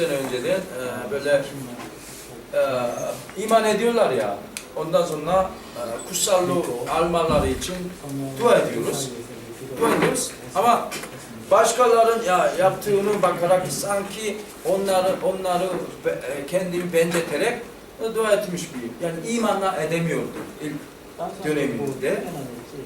sene önceden e, böyle e, iman ediyorlar ya. Ondan sonra e, kutsallığı almaları için dua ediyoruz. Dua ediyoruz. Ama başkalarının ya yaptığını bakarak sanki onları onları e, kendini benzeterek e, dua etmiş bir. Yani imanla edemiyordu ilk döneminde.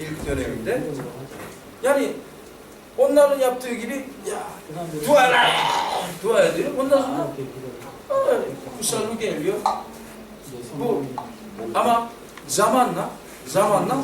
ilk döneminde. Yani onların yaptığı gibi ya dua dua ediyor. Ondan sonra kutsallığı geliyor. Bu ama zamanla zamanla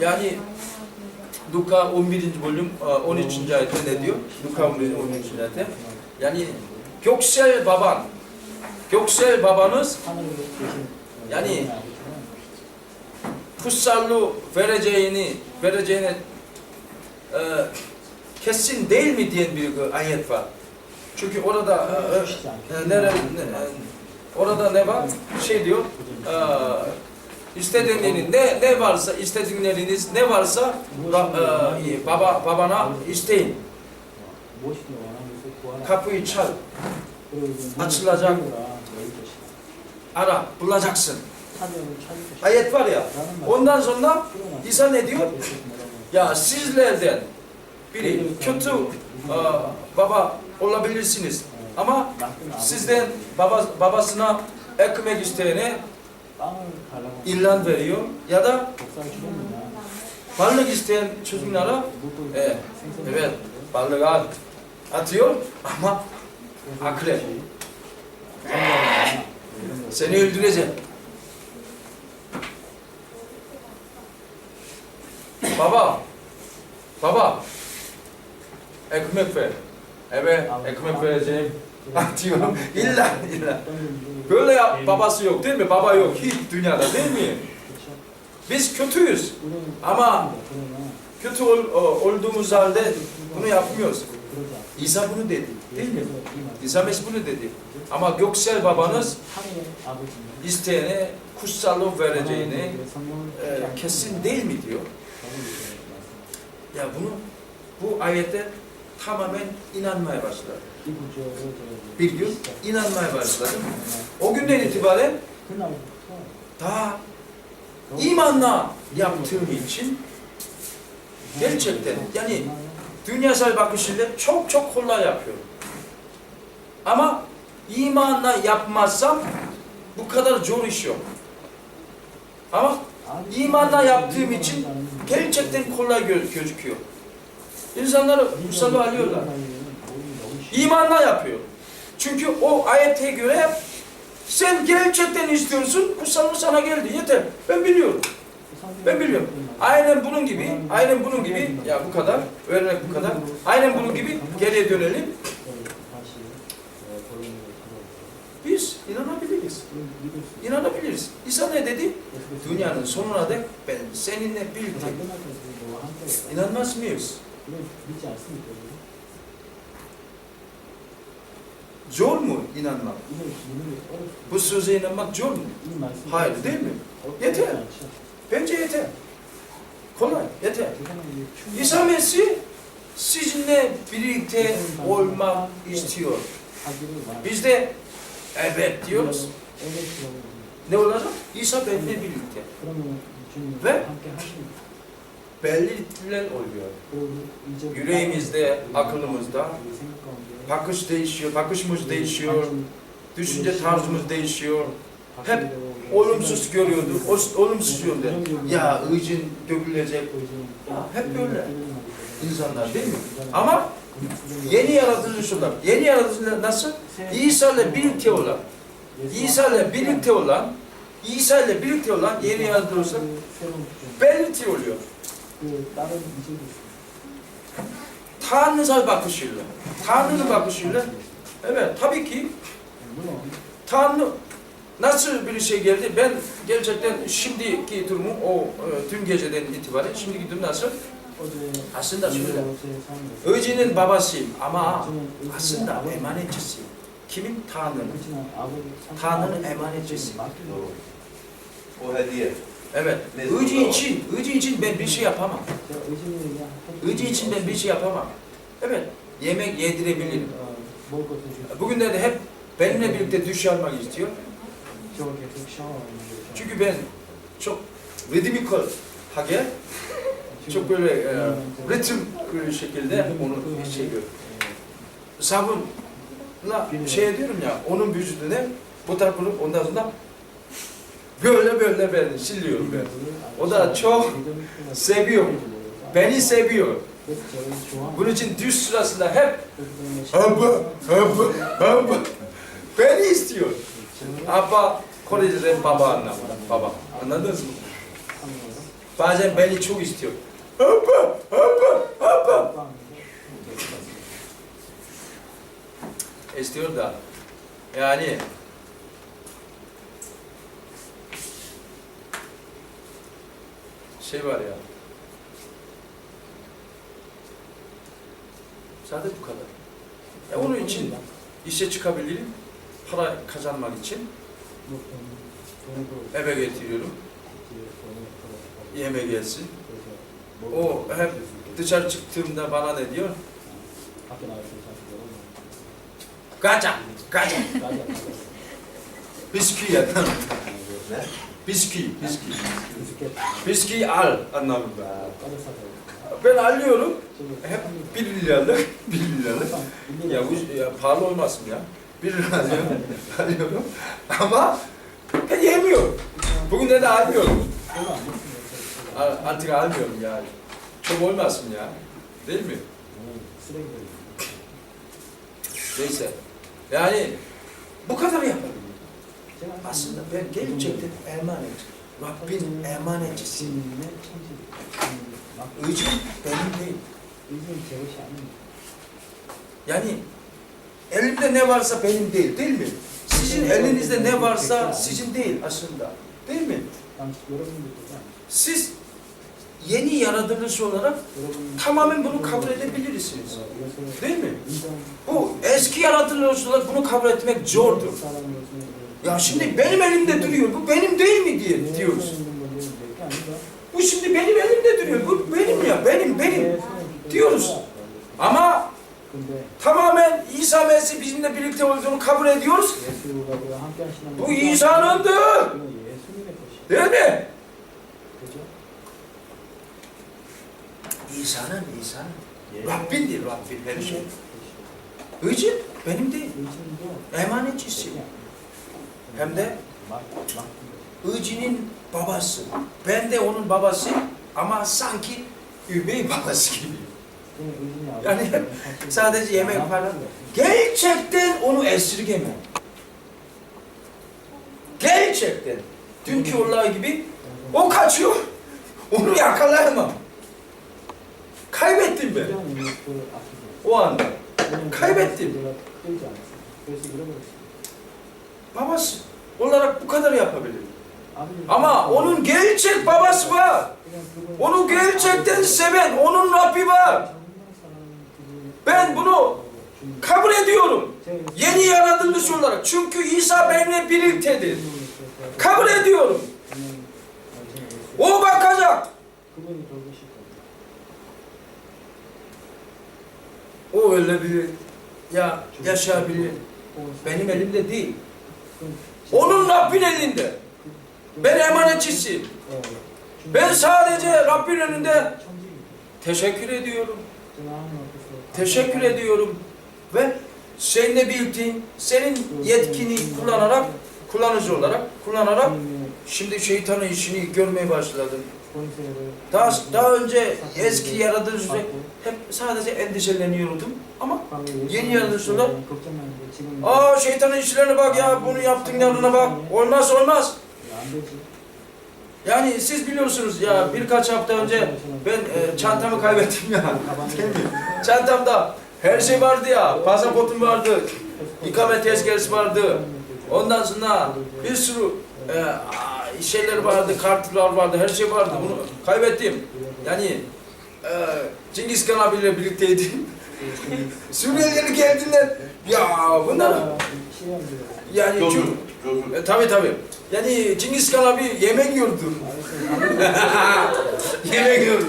yani Luka 11. bölüm e, 13. ayette ne diyor? Luka 11. 13. ayette. Yani Göksel baban, Göksel babanız Yani kutsallığı vereceğini vereceğine e, kesin değil mi diyen bir ayet var. Çünkü orada e, e, nere, ne- e, orada ne var? Şey diyor. E, istedikleriniz ne ne varsa istedikleriniz ne varsa e, baba babana isteyin. Kapıyı çal, açılacak. ara, bulacaksın. Ayet var ya. Ondan sonra İsa ne diyor? Ya sizlerden biri kötü e, baba olabilirsiniz. Ama sizden baba, babasına ekmek isteyene ilan veriyor ya da balık isteyen çocuklara e, evet balık at, atıyor ama akrep seni öldürecek. Baba, baba, ekmek ver. Evet, ekmek vereceğim. Atıyorum. İlla, illa. Böyle ya, babası yok değil mi? Baba yok hiç dünyada değil mi? Biz kötüyüz. Ama kötü ol, olduğumuz halde bunu yapmıyoruz. İsa bunu dedi değil mi? İsa Mesih bunu dedi. Ama göksel babanız isteyene kutsallık vereceğini e, kesin değil mi diyor. Ya bunu bu ayete tamamen inanmaya başladı. Bir gün inanmaya başladım. O günden itibaren daha imanla yaptığım için gerçekten yani dünyasal bakışıyla çok çok kolay yapıyorum. Ama imanla yapmazsam bu kadar zor iş yok. Ama imanla yaptığım için gerçekten kolay gö- gözüküyor. İnsanları kutsalı alıyorlar. İmanla yapıyor. Çünkü o ayete göre sen gerçekten istiyorsun, kutsalı sana geldi. Yeter. Ben biliyorum. Ben biliyorum. Aynen bunun gibi, aynen bunun gibi, ya bu kadar, öğrenerek bu kadar. Aynen bunun gibi geriye dönelim. Biz inanabiliriz. İnanabiliriz. İsa ne dedi? Dünyanın sonuna dek ben seninle birlikte. İnanmaz mıyız? Zor mu inanmak? Bu söze inanmak zor mu? Hayır değil mi? Yeter. Bence yeter. Kolay, yeter. İsa Mesih sizinle birlikte olmak istiyor. Biz de evet diyoruz. Ne olacak? İsa benimle birlikte. Ve belirtiler oluyor. Yüreğimizde, aklımızda bakış değişiyor, bakışımız değişiyor, düşünce tarzımız değişiyor. Hep olumsuz görüyorduk, o- olumsuz yönde. Ya ıcın dökülecek. Ya, hep böyle insanlar değil mi? Ama yeni yaratılışlar, yeni yaratılışlar nasıl? İsa ile birlikte olan, İsa ile birlikte olan, İsa ile birlikte olan yeni yaratılışlar belirti oluyor. Tanrısal bakışıyla, Tanrı'nın bakışıyla, evet tabii ki Tanrı nasıl bir şey geldi? Ben gerçekten şimdiki durumum o e, dün geceden itibaren şimdiki durum nasıl? Aslında şöyle. Öcünün babasıyım ama aslında emanetçisiyim. Kimin? Tanrı'nın. Tanrı'nın emanetçisi. O hediye. Evet. Öcü için, öcü için ben bir şey yapamam. Öcü için ben bir şey yapamam. Evet. Yemek yedirebilirim. Bol katı Bugünlerde hep benimle birlikte düş yapmak istiyor. 저렇게 푹 샤워하는 거. Çünkü ben çok rhythmical하게 çok böyle e, ritim şekilde onu hissediyorum. Sabunla şey ediyorum ya onun vücuduna bu tarafını ondan sonra böyle böyle ben siliyorum ben. O da çok seviyor. Beni seviyor. Bunun için düş sırasında hep Abba, abba, abba. Beni istiyor. Abba Korece'de baba anlamı. Baba. Anladınız mı? Bazen beni çok istiyor. Abba, abba, abba. İstiyor da. Yani şey var ya. Sadece bu kadar. Ya onun için işe çıkabilirim. Para kazanmak için eve getiriyorum. Yemek gelsin. O hep dışarı çıktığımda bana ne diyor? Gaca, gaca. Bisküvi ya. Ne? Bisküvi, bisküvi. Bisküvi al anlamında. Ben alıyorum. Hep bir liralık, bir liralık. Ya bu ya, pahalı olmasın ya. Bir lira alıyorum, alıyorum. Ama ben yemiyorum. Bugün de almıyorum. Artık almıyorum yani. Çok olmasın ya. Değil mi? Neyse. Yani bu kadar yapabilirim. Aslında ben gerçekten emanet. Rabbin emanetçisiyim. Öcüm benim değil. Yani elimde ne varsa benim değil, değil mi? Sizin elinizde ne varsa sizin değil aslında. Değil mi? Siz yeni yaratılış olarak tamamen bunu kabul edebilirsiniz. Değil mi? Bu eski yaratılış olarak bunu kabul etmek zordur. Ya şimdi benim elimde duruyor, bu benim değil mi diye diyoruz. Bu şimdi benim elimde duruyor, bu benim ya, benim, benim diyoruz. Ama tamamen İsa Mesih bizimle birlikte olduğunu kabul ediyoruz. Bu İsa'nındır. Değil mi? İsa'nın, İsa'nın. Rabbindir, Rabbin her şey. Için benim değil. Emanetçisi. Hem de Ici'nin babası. Ben de onun babası ama sanki üvey babası gibi. Yani sadece yemek falan. Gerçekten onu esirgemem. Gerçekten. Dünkü olay gibi o kaçıyor. Onu yakalayamam. Kaybettim ben o anda. Kaybettim. Babası olarak bu kadar yapabilirim. Ama onun gerçek babası var. Onu gerçekten seven, onun Rabbi var. Ben bunu kabul ediyorum. Yeni yaratılmış olarak. Çünkü İsa benimle birliktedir. Kabul ediyorum. O bakacak. O öyle bir ya yaşayabilir. Benim elimde değil. Onun Rabbin elinde. Ben emanetçisiyim. Ben sadece Rabbin önünde teşekkür ediyorum. Teşekkür ediyorum. Ve seninle bildiğin, senin yetkini kullanarak, kullanıcı olarak, kullanarak şimdi şeytanın işini görmeye başladım. Daha, daha önce eski yaratılışta hep sadece endişeleniyordum ama yeni yaratılışlar aa şeytanın işlerine bak ya bunu yaptın yanına bak olmaz olmaz. Yani siz biliyorsunuz ya birkaç hafta önce ben e, çantamı kaybettim ya. Çantamda her şey vardı ya. Pasaportum vardı. İkamet tezkeresi vardı. Ondan sonra bir sürü e, şeyler vardı, kartlar vardı, her şey vardı. Bunu kaybettim. Yani e, Cengiz Kan abiyle birlikteydim. Suriyeliler geldiler. Ya bunlar yani çok, Çocuk, çocuk. e, tabii tabii. Yani Cengiz Kan abi yemek yiyordu. yemek yiyordu.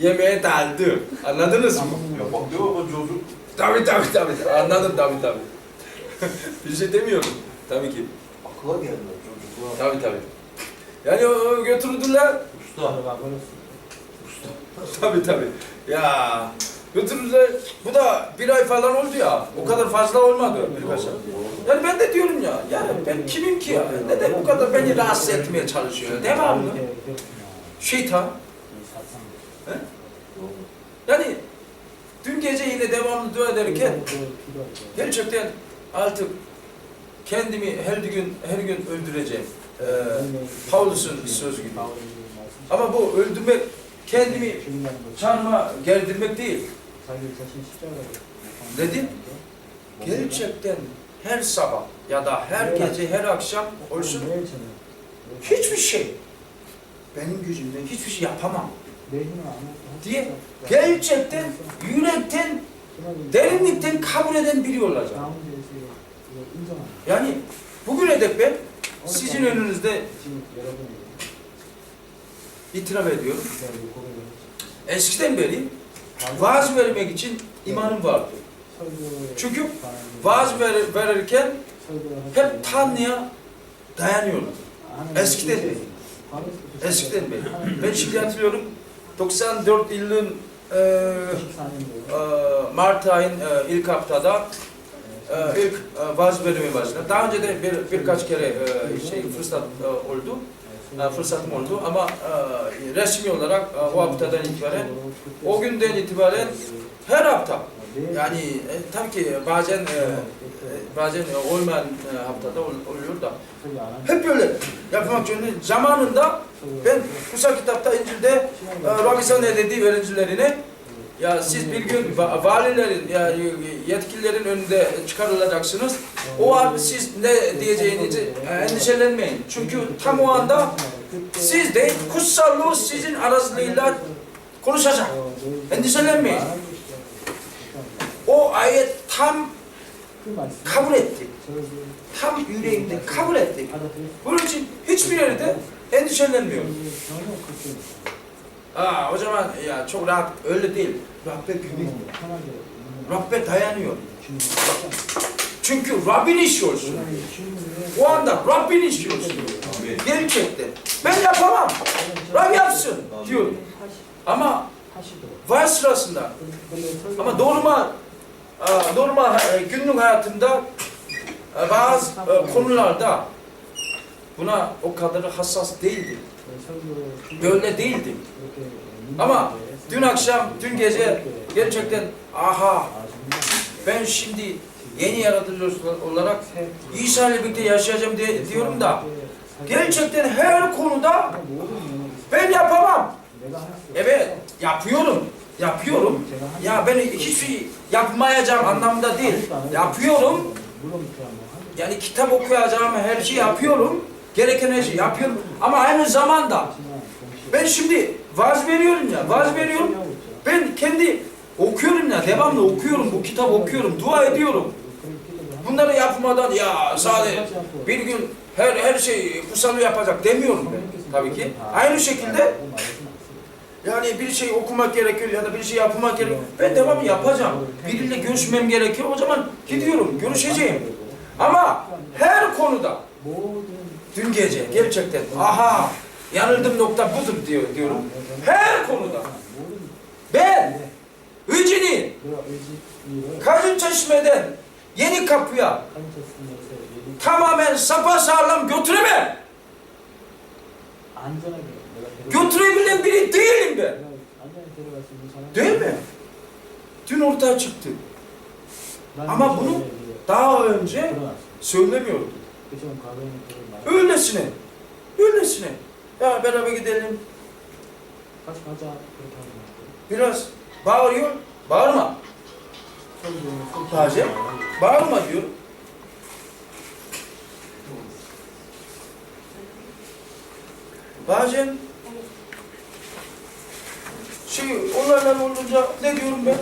Yemeğe daldı. Anladınız mı? Ya bak diyor ama çocuk. Tabii tabii tabii. Anladım tabii tabii. bir şey demiyorum. Tabii ki. Akla geldi çocuklar. Tabii tabii. Yani o, götürdüler. Usta. Tabii tabii. Ya götürdüler. Bu da bir ay falan oldu ya. O kadar fazla olmadı birkaç ay. Yani ben de diyorum ya. Yani ben kimim ki ya? Neden bu kadar beni rahatsız etmeye çalışıyor? Devamlı. Şeytan. Yani dün gece yine devamlı dua ederken gerçekten artık kendimi her gün her gün öldüreceğim. Ee, Paulus'un sözü gibi. Ama bu öldürmek kendimi çarmıha gerdirmek değil. Dedim, Gerçekten her sabah ya da her gece her akşam olsun hiçbir şey benim gücümden hiçbir şey yapamam diye gerçekten yürekten derinlikten kabul eden biri olacağım. Yani bugüne dek ben sizin önünüzde itiraf ediyorum. Eskiden beri vaaz vermek için imanım vardı. Çünkü vaaz ver, verirken hep Tanrı'ya dayanıyordum. Eskiden beri. Eskiden beri. Ben şimdi hatırlıyorum 94 yılın e, e, Mart ayın e, ilk haftada ilk e, vaaz vermeye başladım. Daha önce de bir, birkaç kere e, şey fırsat e, oldu. E, fırsatım oldu ama e, resmi olarak o haftadan itibaren o günden itibaren her hafta yani tabii ki bazen bazen olmayan haftada ol- oluyor da hep böyle yapmak zorunda. Zamanında ben kutsal kitapta İncil'de e, Rabbi ne dedi öğrencilerine ya siz bir gün va- valilerin ya yetkililerin önünde çıkarılacaksınız. O an siz ne diyeceğinizi e, endişelenmeyin. Çünkü tam o anda siz değil kutsallığı sizin aracılığıyla konuşacak. Endişelenmeyin. O ayet tam kabul etti. Tam yüreğimde kabul etti. Bunun için hiçbir yerde endişelenmiyorum. Aa, o zaman ya çok rahat öyle değil. Rabbe güveniyor. Rabbe dayanıyor. Çünkü Rabbin işi olsun. O anda Rabbin işi olsun. Gerçekten. Ben yapamam. Rab yapsın diyorum. Ama vaaz sırasında ama normal normal günlük hayatımda e, bazı konularda buna o kadar hassas değildim. Böyle değildim. Ama dün akşam, dün gece gerçekten aha ben şimdi yeni yaratılış olarak İsa ile birlikte yaşayacağım diye, diyorum da gerçekten her konuda ben yapamam. Evet yapıyorum. Yapıyorum. Ya ben hiçbir yapmayacağım anlamda değil. Yapıyorum. Yani kitap okuyacağım her şeyi yapıyorum. Gereken her şeyi yapıyorum. Ama aynı zamanda ben şimdi vaaz veriyorum ya, vaaz veriyorum. Ben kendi okuyorum ya, devamlı okuyorum, bu kitabı okuyorum, dua ediyorum. Bunları yapmadan ya sadece bir gün her her şey kutsallığı yapacak demiyorum ben tabii ki. Aynı şekilde yani bir şey okumak gerekiyor ya da bir şey yapmak gerekiyor. Ben devamlı yapacağım. Biriyle görüşmem gerekiyor. O zaman gidiyorum, görüşeceğim. Ama her konuda dün gece gerçekten aha yanıldım nokta budur diyor diyorum. Her konuda ben Ücini Kazım Çeşme'den yeni kapıya tamamen sapasağlam götüremem. Götürebilen biri değilim ben. Değil mi? Dün ortaya çıktı. Ama bunu daha önce söylemiyordum. Öylesine. Öylesine. Ya beraber gidelim. Biraz bağırıyor. Bağırma. Taze. Bağırma diyor. Bazen şey olaylar olunca ne diyorum ben?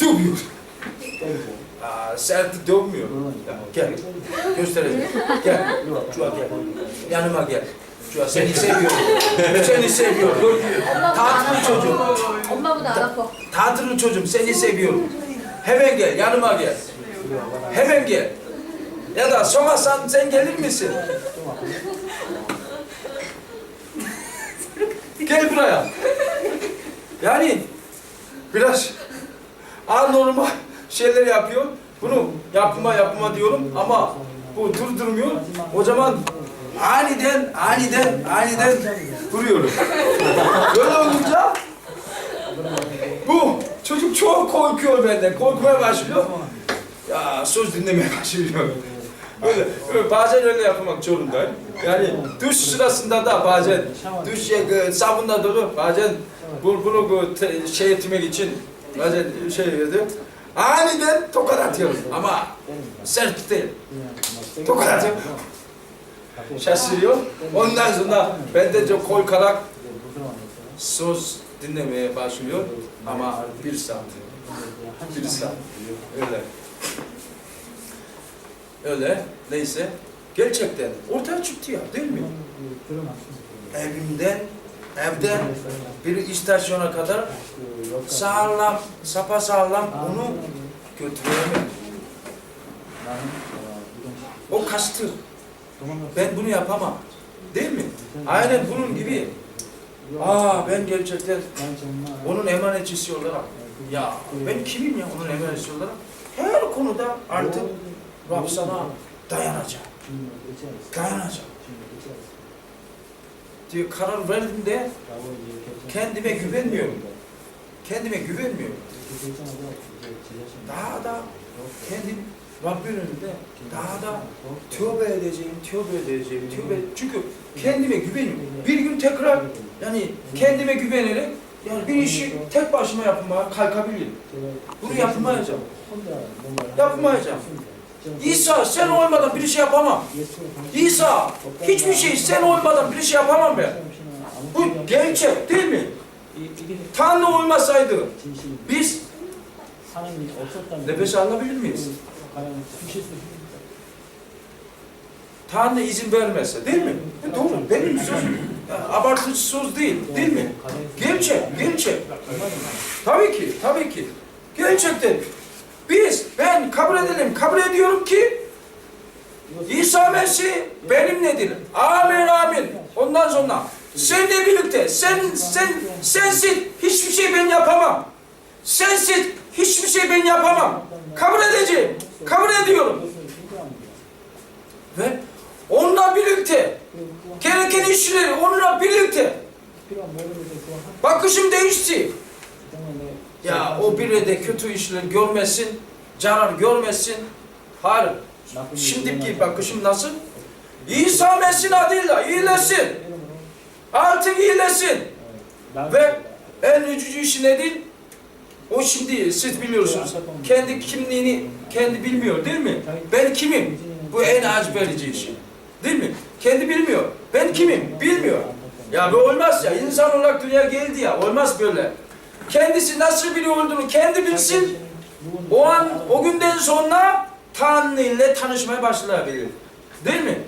Dövüyor. Aa, sert dövmüyor. Ya, gel. Göstereceğim. Gel. Şuraya gel. Yanıma gel. çocuğa seni seviyorum. seni seviyorum. 엄마보다 안 Tatlı 아파. çocuk. 엄마보다 안 아파. Tatlı çocuğum seni seviyorum. Hemen gel yanıma gel. Hemen gel. Ya da sorarsan sen gelir misin? Gel buraya. Yani biraz anormal şeyler yapıyor. Bunu yapma yapma diyorum ama bu durdurmuyor. O zaman aniden aniden aniden vuruyorum. Böyle olunca bu çocuk çok korkuyor benden. Korkmaya başlıyor. Ya söz dinlemeye başlıyor. Böyle, böyle bazen öyle yapmak zorundayım. Yani duş sırasında da bazen duş şey, sabunla dolu bazen bu, bunu bu te, şey etmek için bazen şey yapıyor. Aniden tokat atıyorum ama sert değil. Tokat atıyorum. Şaşırıyor. Ondan sonra ben de çok korkarak söz dinlemeye başlıyor ama bir saat. Bir saat. Öyle. Öyle. Neyse. Gerçekten ortaya çıktı ya değil mi? Evimden, evden bir istasyona kadar sağlam, sapasağlam onu götüremem. O kastı. Ben bunu yapamam. Değil mi? Aynen bunun gibi. Aa ben gerçekten onun emanetçisi olarak ya ben kimim ya onun emanetçisi olarak? Her konuda artık Rab sana dayanacak. Dayanacak. diye karar verdim de kendime güvenmiyorum. Kendime güvenmiyorum. Daha da kendim Rabbin önünde daha da tövbe edeceğim, tövbe edeceğim, tövbe Çünkü kendime güveniyorum. Bir gün tekrar yani kendime güvenerek yani bir işi tek başıma yapmaya kalkabilirim. Bunu yapmayacağım. Yapmayacağım. İsa sen olmadan bir şey yapamam. İsa hiçbir şey sen olmadan bir şey yapamam ben. Bu gerçek değil mi? Tanrı olmasaydı biz nefes alabilir miyiz? Tanrı izin vermezse değil mi? E doğru benim sözüm. Ya, Abartıcı söz değil değil mi? Gerçek, gerçek. Tabii ki, tabii ki. Gerçekten. Biz, ben kabul edelim, kabul ediyorum ki İsa Mesih benim nedir? Amin amin. Ondan sonra seninle birlikte sen sen sensiz hiçbir şey ben yapamam. Sensiz hiçbir şey ben yapamam. Kabul edeceğim. Kabul ediyorum. Ve onunla birlikte gereken işleri onunla birlikte bakışım değişti. Ya o biri de kötü işler görmesin, zarar görmesin. Hayır. Şimdiki bakışım nasıl? İsa Mesih'in adıyla iyileşsin. Artık iyileşsin. Ve en üzücü işi nedir? O şimdi siz biliyorsunuz. Kendi kimliğini kendi bilmiyor değil mi? Ben kimim? Bu en acı verici işi. Değil mi? Kendi bilmiyor. Ben kimim? Bilmiyor. Ya bu olmaz ya. İnsan olarak dünya geldi ya. Olmaz böyle. Kendisi nasıl biri olduğunu kendi bilsin. O an, o günden sonra Tanrı ile tanışmaya başlayabilir. Değil mi?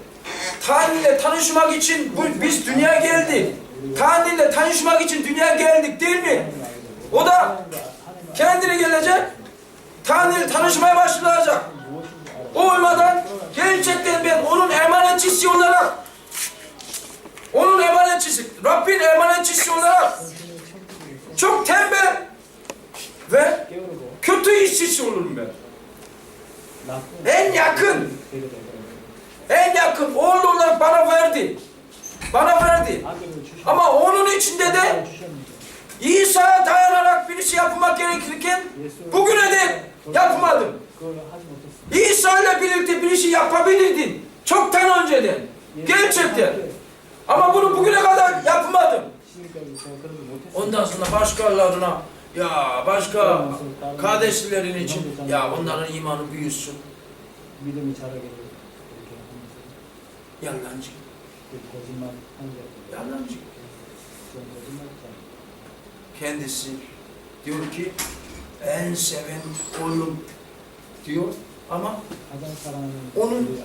Tanrı ile tanışmak için bu, biz dünya geldik. Tanrı ile tanışmak için dünya geldik değil mi? O da kendine gelecek. Tanrı ile tanışmaya başlayacak. O olmadan gerçekten ben onun emanetçisi olarak onun emanetçisi, Rabbin emanetçisi olarak çok tembel ve kötü işçisi olurum ben. En yakın, en yakın oğlu olarak bana verdi. Bana verdi. Ama onun içinde de İsa'ya dayanarak bir şey yapmak gerekirken bugüne de yapmadım. İsa ile birlikte bir şey yapabilirdin. Çoktan önceden. Gerçekten. Ama bunu bugüne kadar yapmadım. Ondan sonra başkalarına ya başka kardeşlerin için ya onların imanı büyüsün. Yalancı. Yalancı. Kendisi diyor ki en seven oyun diyor ama onun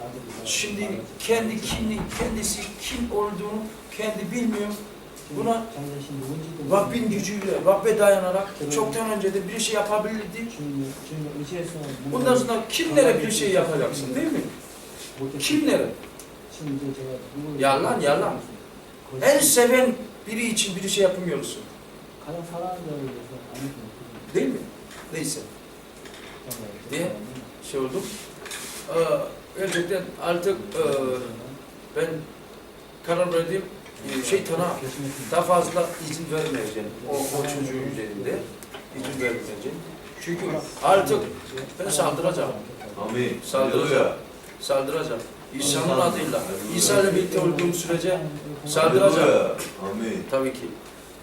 şimdi kendi kimli, kendisi kim olduğunu kendi bilmiyor. Buna Rabbin gücüyle, Rabbe dayanarak çoktan önce de bir şey yapabildi. Bundan sonra kimlere bir şey yapacaksın değil mi? Kimlere? Yalan yalan. En seven biri için bir şey yapamıyor musun? Değil mi? Neyse. Diye şey oldum. Ee, gerçekten artık e, ben karar verdim ee, şeytana daha fazla izin vermeyeceğim. O, o çocuğun üzerinde izin vermeyeceğim. Çünkü artık ben saldıracağım. Amin. Saldıracağım. Saldıracağım. İsa'nın adıyla. İsa ile birlikte olduğum sürece saldıracağım. Amin. Tabii ki.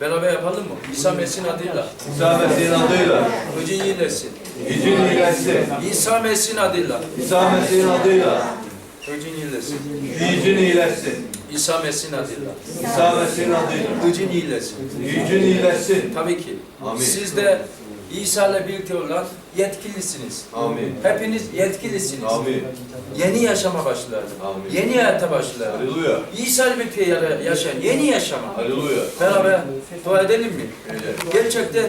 Beraber yapalım mı? İsa Mesih'in adıyla. İsa Mesih'in adıyla. Gücün iyileşsin. Gücün iyileşsin. İsa Mesih'in adıyla. İsa Mesih'in adıyla. Gücün iyileşsin. Gücün iyileşsin. İsa Mesih'in adıyla. İsa Mesih'in adıyla. Gücün iyileşsin. Gücün iyileşsin. Tabii ki. Amin. Siz de İsa ile birlikte olan yetkilisiniz. Amin. Hepiniz yetkilisiniz. Amin. Yeni yaşama başlar. Amin. Yeni hayata başlar. Haleluya. İsa ile birlikte yaşayan yeni yaşama. Haleluya. Beraber dua edelim mi? Öyle. Gerçekten